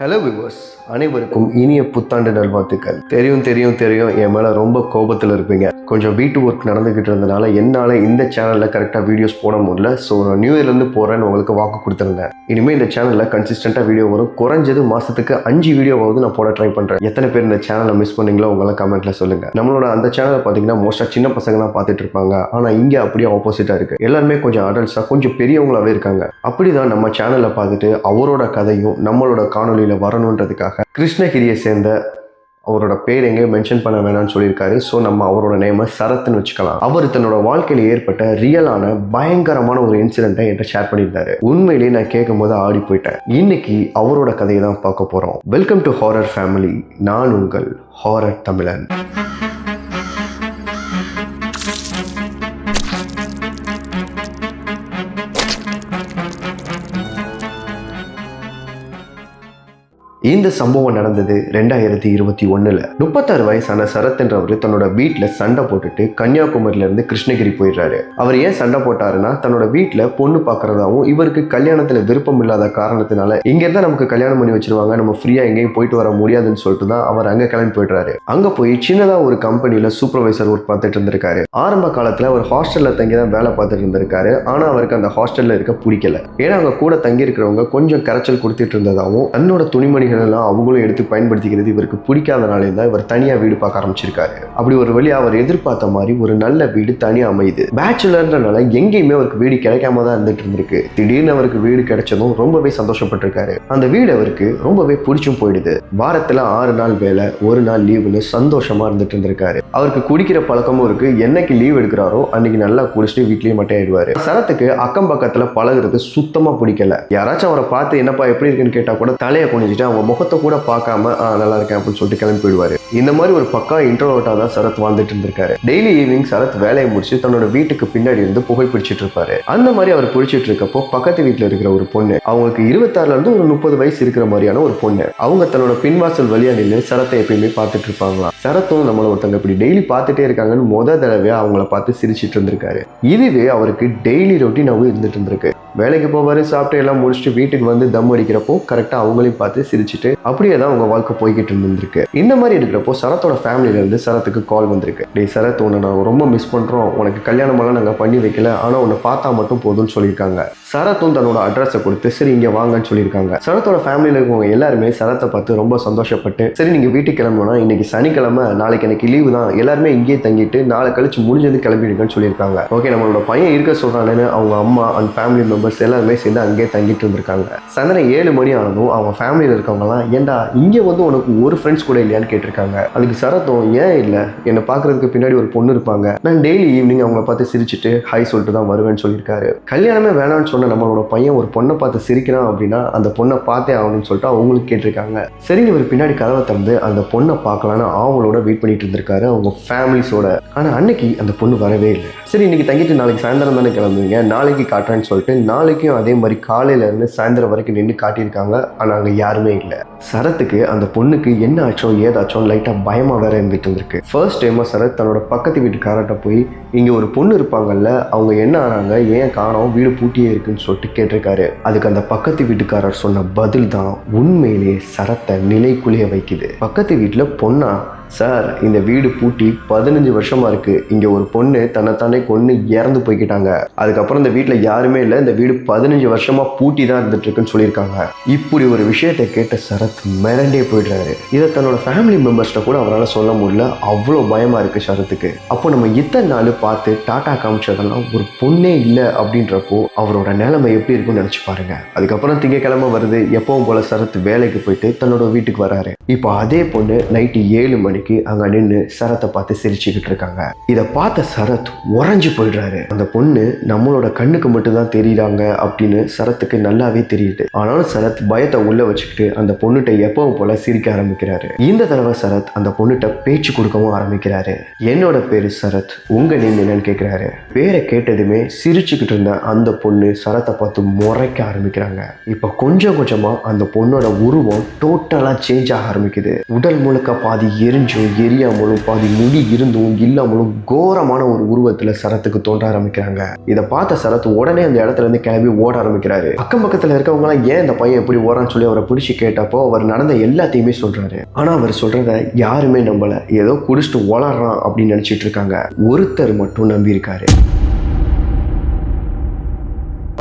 Hello viewers அனைவருக்கும் இனிய புத்தாண்டு நல்வாழ்த்துக்கள். தெரியும் தெரியும் தெரியும். என் மேலே ரொம்ப கோபத்தில் இருப்பீங்க. கொஞ்சம் வீட்டு ஒர்க் நடந்துக்கிட்டு இருந்தனால என்னால் இந்த சேனலில் கரெக்டாக வீடியோஸ் போட முடியல. ஸோ நான் நியூ இயர்லேருந்து போகிறேன்னு உங்களுக்கு வாக்கு கொடுத்துருந்தேன். இனிமேல் இந்த சேனலில் கன்சிஸ்டண்ட்டாக வீடியோ வரும். குறைஞ்சது மாதத்துக்கு அஞ்சு வீடியோவாவது நான் போட ட்ரை பண்ணுறேன் எத்தனை பேர் இந்த சேனலை மிஸ் பண்ணீங்களோ உங்களை கமெண்ட்டில் சொல்லுங்கள் நம்மளோட அந்த சேனலை பார்த்தீங்கன்னா மோஸ்ட்டாக சின்ன பசங்க தான் பார்த்துட்டு இருப்பாங்க. ஆனால் இங்கே அப்படியே ஆப்போசிட்டாக இருக்குது எல்லாருமே கொஞ்சம் அடல்ட்ஸாக கொஞ்சம் பெரியவங்களாகவே இருக்காங்க. அப்படிதான் நம்ம சேனலை பார்த்துட்டு அவரோட கதையும் நம்மளோட காணொலியில் வரணுன்றதுக்காக கிருஷ்ணகிரியை சேர்ந்த அவரோட பேர் எங்கேயும் மென்ஷன் பண்ண வேணாம்னு சொல்லியிருக்காரு. ஸோ நம்ம அவரோட நேமை சரத்னு வச்சுக்கலாம். அவர் தன்னோட வாழ்க்கையில் ஏற்பட்ட ரியலான பயங்கரமான ஒரு இன்சிடென்ட்டை என்கிட்ட ஷேர் பண்ணியிருந்தாரு. உண்மையிலேயே நான் கேட்கும் போது ஆடி போயிட்டேன். இன்னைக்கு அவரோட கதையை தான் பார்க்க போகிறோம் வெல்கம் டு ஹாரர் ஃபேமிலி நான் உங்கள் ஹாரர் தமிழன் இந்த சம்பவம் நடந்தது ரெண்டாயிரத்தி இருபத்தி ஒன்றில் முப்பத்தாறு வயசான சரத்ன்றவர் தன்னோட வீட்டில் சண்டை போட்டுட்டு கன்னியாகுமரியில இருந்து கிருஷ்ணகிரி போயிடுறாரு. அவர் ஏன் சண்டை போட்டாருன்னா தன்னோட வீட்டில் பொண்ணு பார்க்குறதாவும் இவருக்கு கல்யாணத்துல விருப்பம் இல்லாத காரணத்தினால இங்க இருந்தா நமக்கு கல்யாணம் பண்ணி வச்சிருவாங்க நம்ம ஃப்ரீயா எங்கேயும் போயிட்டு வர முடியாதுன்னு சொல்லிட்டு தான் அவர் அங்க கிளம்பி போயிடுறாரு. அங்க போய் சின்னதா ஒரு கம்பெனில சூப்பர்வைசர் ஒர்க் பார்த்துட்டு இருந்திருக்காரு. ஆரம்ப காலத்துல அவர் ஹாஸ்டல்ல தங்கி தான் வேலை பார்த்துட்டு இருந்திருக்காரு. ஆனா அவருக்கு அந்த ஹாஸ்டல்ல இருக்க பிடிக்கல. ஏன்னா அவங்க கூட தங்கி இருக்கிறவங்க கொஞ்சம் கரைச்சல் கொடுத்துட்டு இருந்ததாகவும் தன்னோட துணிமணிகள் எல்லாம் அவங்களும் எடுத்து பயன்படுத்திக்கிறது இவருக்கு பிடிக்காதனாலே தான் இவர் தனியாக வீடு பார்க்க ஆரம்பிச்சிருக்காரு. அப்படி ஒரு வழி அவர் எதிர்பார்த்த மாதிரி ஒரு நல்ல வீடு தனியா அமையுது. பேச்சுலர்ன்றனால எங்கேயுமே அவருக்கு வீடு கிடைக்காம தான் இருந்துட்டு இருந்திருக்கு. திடீர்னு அவருக்கு வீடு கிடைச்சதும் ரொம்பவே சந்தோஷப்பட்டிருக்காரு. அந்த வீடு அவருக்கு ரொம்பவே பிடிச்சும் போயிடுது. வாரத்துல ஆறு நாள் வேலை ஒரு நாள் லீவுன்னு சந்தோஷமா இருந்துட்டு இருந்திருக்காரு. அவருக்கு குடிக்கிற பழக்கமும் இருக்கு. என்னைக்கு லீவ் எடுக்கிறாரோ அன்னைக்கு நல்லா குடிச்சிட்டு வீட்லயே மட்டும் ஆயிடுவாரு. சரத்துக்கு அக்கம் பக்கத்துல பழகுறது சுத்தமா பிடிக்கல. யாராச்சும் அவரை பார்த்து என்னப்பா எப்படி இருக்குன்னு கேட்டா கூட தலையை குனிஞ்சிட்டு அவங்க முகத்தை கூட பார்க்காம "ஆ, நல்லா இருக்கேன் அப்படின்னு சொல்லிட்டு கிளம்பி போயிடுவாரு. இந்த மாதிரி ஒரு பக்கா இன்ட்ரோவர்ட்டாக தான் சரத் வாழ்ந்துட்டு இருந்திருக்காரு. டெய்லி ஈவினிங் சரத் வேலையை முடிச்சு தன்னோட வீட்டுக்கு பின்னாடி இருந்து புகை பிடிச்சிட்டு இருப்பாரு. அந்த மாதிரி அவர் பிடிச்சிட்டு இருக்கப்போ பக்கத்து வீட்டில் இருக்கிற ஒரு பொண்ணு அவங்களுக்கு இருபத்தாறுல இருந்து ஒரு முப்பது வயசு இருக்கிற மாதிரியான ஒரு பொண்ணு அவங்க தன்னோட பின்வாசல் வழியா நின்று சரத்தை எப்பயுமே பார்த்துட்டு இருப்பாங்களாம் சரத்தும் நம்மள ஒருத்தங்க இப்படி டெய்லி பார்த்துட்டே இருக்காங்கன்னு முத தடவை அவங்கள பார்த்து சிரிச்சிட்டு இருந்திருக்காரு. இதுவே அவருக்கு டெய்லி ரொட்டீனாவும் இருந்துட்டு இருந்திருக்கு. வேலைக்கு போவாரு சாப்பிட்டு எல்லாம் முடிச்சுட்டு வீட்டுக்கு வந்து தம் அடிக்கிறப்போ கரெக்டாக அவங்களையும் பார்த்து சிரிச்சுட்டு அப்படியே தான் அவங்க வாழ்க்கை போய்கிட்டு இருந்திருக்கு. இந்த மாதிரி இருக்கிறப்போ சரத்தோட ஃபேமிலியிலேருந்து சரத்துக்கு கால் வந்திருக்கு. டே சரத் உன்னை நான் ரொம்ப மிஸ் பண்ணுறோம் உனக்கு கல்யாணம் எல்லாம் நாங்கள் பண்ணி வைக்கல. ஆனால் உன்னை பார்த்தா மட்டும் போதும்னு சொல்லியிருக்காங்க. சரத்தும் தன்னோட அட்ரஸை கொடுத்து சரி இங்கே வாங்கன்னு சொல்லியிருக்காங்க. சரத்தோட ஃபேமிலியில் இருக்கவங்க எல்லாருமே சரத்தை பார்த்து ரொம்ப சந்தோஷப்பட்டு சரி நீங்கள் வீட்டுக்கு கிளம்புனா இன்னைக்கு சனிக்கிழமை நாளைக்கு எனக்கு லீவு தான். எல்லாருமே இங்கேயே தங்கிட்டு நாளை கழிச்சு முடிஞ்சது கிளம்பிடுங்கன்னு சொல்லியிருக்காங்க. ஓகே நம்மளோட பையன் இருக்க சொல்றானேன்னு அவங்க அம்மா அண்ட் ஃபேமிலி மெம்பர்ஸ் எல்லாருமே சேர்ந்து அங்கேயே தங்கிட்டு இருந்திருக்காங்க. சாயந்தரம் ஏழு மணி ஆனதும் அவங்க ஃபேமிலியில் இருக்கவங்கலாம் ஏன்டா இங்கே வந்து உனக்கு ஒரு ஃப்ரெண்ட்ஸ் கூட இல்லையான்னு கேட்டிருக்காங்க. அதுக்கு சரத்தும் ஏன் இல்லை? என்னை பார்க்கறதுக்கு பின்னாடி ஒரு பொண்ணு இருப்பாங்க. நான் டெய்லி ஈவினிங் அவங்கள பார்த்து சிரிச்சிட்டு ஹை சொல்லிட்டு தான் வருவேன்னு சொல்லியிருக்காரு. கல்யாணமே வேணாம்னு சொன்ன நம்மளோட பையன் ஒரு பொண்ணை பார்த்து சிரிக்கிறான் அப்படின்னா அந்த பொண்ணை பார்த்தே ஆகணும்னு சொல்லிட்டு அவங்களுக்கு கேட்டிருக்காங்க. சரி இவர் பின்னாடி கதவை திறந்து அந்த பொண்ணை பார்க்கலான்னு அவங்களோட வெயிட் பண்ணிட்டு இருந்திருக்காரு அவங்க ஃபேமிலிஸோட ஆனால் அன்னைக்கு அந்த பொண்ணு வரவே இல்லை. சரி இன்னைக்கு தங்கிட்டு நாளைக்கு சாயந்தரம் தானே கிளம்புவீங்க? நாளைக்கு காட்டுறேன்னு சொல்லிட்டு நாளைக்கும் அதே மாதிரி காலையிலேருந்து சாயந்தரம் வரைக்கும் நின்று காட்டியிருக்காங்க. ஆனால் அங்கே யாருமே இல்லை. சரத்துக்கு அந்த பொண்ணுக்கு என்ன ஆச்சோ ஏதாச்சோ லைட்டாக பயமாக வேற இருந்துட்டு இருந்திருக்கு. ஃபர்ஸ்ட் டைமாக சரத் தன்னோட பக்கத்து வீட்டுக்காரர்கிட்ட போய் இங்கே ஒரு பொண்ணு இருப்பாங்கல்ல அவங்க என்ன ஆனாங்க ஏன் காணோம் வீடு பூட்டியே இருக்குன்னு சொல்லிட்டு கேட்டிருக்காரு. அதுக்கு அந்த பக்கத்து வீட்டுக்காரர் சொன்ன பதில் தான் உண்மையிலே சரத்தை நிலைக்குழிய வைக்குது. பக்கத்து வீட்டில் பொண்ணா சார் இந்த வீடு பூட்டி பதினஞ்சு வருஷமா இருக்கு. இங்க ஒரு பொண்ணு தன்னைத்தானே கொண்டு இறந்து போய்க்கிட்டாங்க. அதுக்கப்புறம் இந்த வீட்டில் யாருமே இல்லை. இந்த வீடு பதினஞ்சு வருஷமா பூட்டி தான் இருந்துட்டு இருக்குன்னு சொல்லியிருக்காங்க. இப்படி ஒரு விஷயத்தை கேட்ட சரத் மிரண்டே போயிடுறாரு. இதை தன்னோட ஃபேமிலி மெம்பர்ஸ்ட்ட கூட அவரால் சொல்ல முடியல. அவ்வளோ பயமா இருக்கு சரத்துக்கு. அப்போ நம்ம இத்தனை நாள் பார்த்து டாடா காமிச்சதெல்லாம் ஒரு பொண்ணே இல்லை அப்படின்றப்போ அவரோட நிலைமை எப்படி இருக்கும்னு நினச்சி பாருங்க. அதுக்கப்புறம் திங்கக்கிழமை வருது. எப்பவும் போல சரத் வேலைக்கு போயிட்டு தன்னோட வீட்டுக்கு வராரு. இப்போ அதே பொண்ணு நைட்டு ஏழு பொண்ணுக்கு அங்க நின்று சரத்தை பார்த்து சிரிச்சுக்கிட்டு இருக்காங்க. இதை பார்த்த சரத் உறைஞ்சு போயிடுறாரு. அந்த பொண்ணு நம்மளோட கண்ணுக்கு மட்டும்தான் தெரியுறாங்க அப்படின்னு சரத்துக்கு நல்லாவே தெரியுது. ஆனாலும் சரத் பயத்தை உள்ள வச்சுக்கிட்டு அந்த பொண்ணுகிட்ட எப்பவும் போல சிரிக்க ஆரம்பிக்கிறாரு. இந்த தடவை சரத் அந்த பொண்ணுகிட்ட பேச்சு கொடுக்கவும் ஆரம்பிக்கிறாரு. என்னோட பேரு சரத் உங்க நேம் என்னன்னு கேட்கிறாரு பேரை கேட்டதுமே சிரிச்சுக்கிட்டு இருந்த அந்த பொண்ணு சரத்தை பார்த்து முறைக்க ஆரம்பிக்கிறாங்க. இப்போ கொஞ்சம் கொஞ்சமா அந்த பொண்ணோட உருவம் டோட்டலா சேஞ்ச் ஆக ஆரம்பிக்குது. உடல் முழுக்க பாதி எரிஞ்சு எரிஞ்சும் எரியாமலும் பாதி முடி இருந்தும் இல்லாமலும் கோரமான ஒரு உருவத்துல சரத்துக்கு தோன்ற ஆரம்பிக்கிறாங்க. இதை பார்த்த சரத் உடனே அந்த இடத்துல இருந்து கிளம்பி ஓட ஆரம்பிக்கிறாரு. அக்கம் பக்கத்துல இருக்கவங்க எல்லாம் ஏன் இந்த பையன் எப்படி ஓடான்னு சொல்லி அவரை பிடிச்சி கேட்டப்போ அவர் நடந்த எல்லாத்தையுமே சொல்றாரு. ஆனா அவர் சொல்றத யாருமே நம்பல. ஏதோ குடிச்சிட்டு ஓலாடுறான் அப்படின்னு நினைச்சிட்டு இருக்காங்க. ஒருத்தர் மட்டும் நம்பி இருக்காரு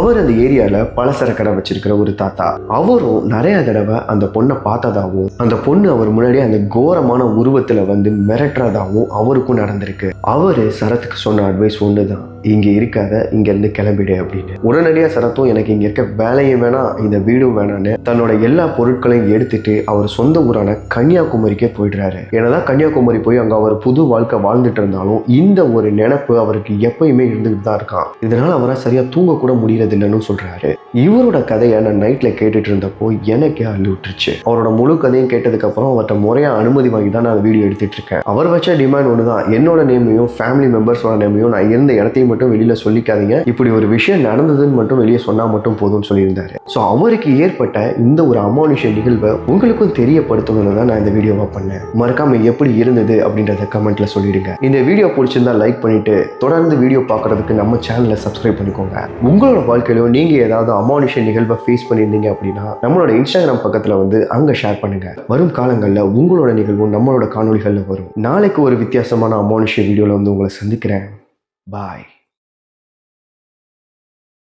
அவர் அந்த ஏரியாவில் பலசர கடை வச்சிருக்கிற ஒரு தாத்தா. அவரும் நிறைய தடவை அந்த பொண்ணை பார்த்ததாகவும் அந்த பொண்ணு அவர் முன்னாடியே அந்த கோரமான உருவத்தில் வந்து மிரட்டுறதாகவும் அவருக்கும் நடந்திருக்கு. அவரு சரத்துக்கு சொன்ன அட்வைஸ் ஒன்று தான் இங்கே இருக்காத இங்கேருந்து கிளம்பிடு அப்படின்னு. உடனடியாக சரத்தும் எனக்கு இங்கே இருக்க வேலையும் வேணாம் இந்த வீடும் வேணான்னு தன்னோட எல்லா பொருட்களையும் எடுத்துட்டு அவர் சொந்த ஊரான கன்னியாகுமரிக்கே போயிடுறாரு. என்னதான் கன்னியாகுமரி போய் அங்கே அவர் புது வாழ்க்கை வாழ்ந்துட்டு இருந்தாலும் இந்த ஒரு நினைப்பு அவருக்கு எப்பயுமே இருந்துகிட்டு தான் இருக்கான். இதனால அவரால் சரியாக தூங்க கூட முடியல இல்லைன்னு சொல்றாரு. இவரோட கதையை நான் நைட்டில் கேட்டுட்டு இருந்தப்போ எனக்கே அள்ளி விட்டுருச்சு. அவரோட முழு கதையும் கேட்டதுக்கப்புறம் அவர்கிட்ட முறையாக அனுமதி வாங்கி தான் நான் வீடியோ எடுத்துட்டு இருக்கேன். அவர் வச்ச டிமாண்ட் ஒன்று தான் என்னோட நேமையும் ஃபேமிலி மெம்பர்ஸோட நேமையும் நான் இருந்த இடத்தையும் மட்டும் வெளியில் சொல்லிக்காதீங்க. இப்படி ஒரு விஷயம் நடந்ததுன்னு மட்டும் வெளியே சொன்னால் மட்டும் போதும்னு சொல்லியிருந்தாரு. ஸோ அவருக்கு ஏற்பட்ட இந்த ஒரு அமானுஷ நிகழ்வை உங்களுக்கும் தெரியப்படுத்தணும்னு தான் நான் இந்த வீடியோவை பண்ணேன். மறக்காம எப்படி இருந்தது அப்படின்றத கமெண்ட்ல சொல்லிடுங்க. இந்த வீடியோ பிடிச்சிருந்தா லைக் பண்ணிட்டு தொடர்ந்து வீடியோ பார்க்கறதுக்கு நம்ம சேனலை சப்ஸ்கிரைப் பண்ணிக்கோங்க. உங்களோட வாழ்க்கையிலும் நீங்க ஏதாவது அமானுஷ நிகழ்வை ஃபேஸ் பண்ணியிருந்தீங்க அப்படின்னா நம்மளோட இன்ஸ்டாகிராம் பக்கத்தில் வந்து அங்க ஷேர் பண்ணுங்க. வரும் காலங்களில் உங்களோட நிகழ்வும் நம்மளோட காணொளிகளில் வரும். நாளைக்கு ஒரு வித்தியாசமான அமானுஷ வீடியோவில் வந்து உங்களை சந்திக்கிறேன். பாய்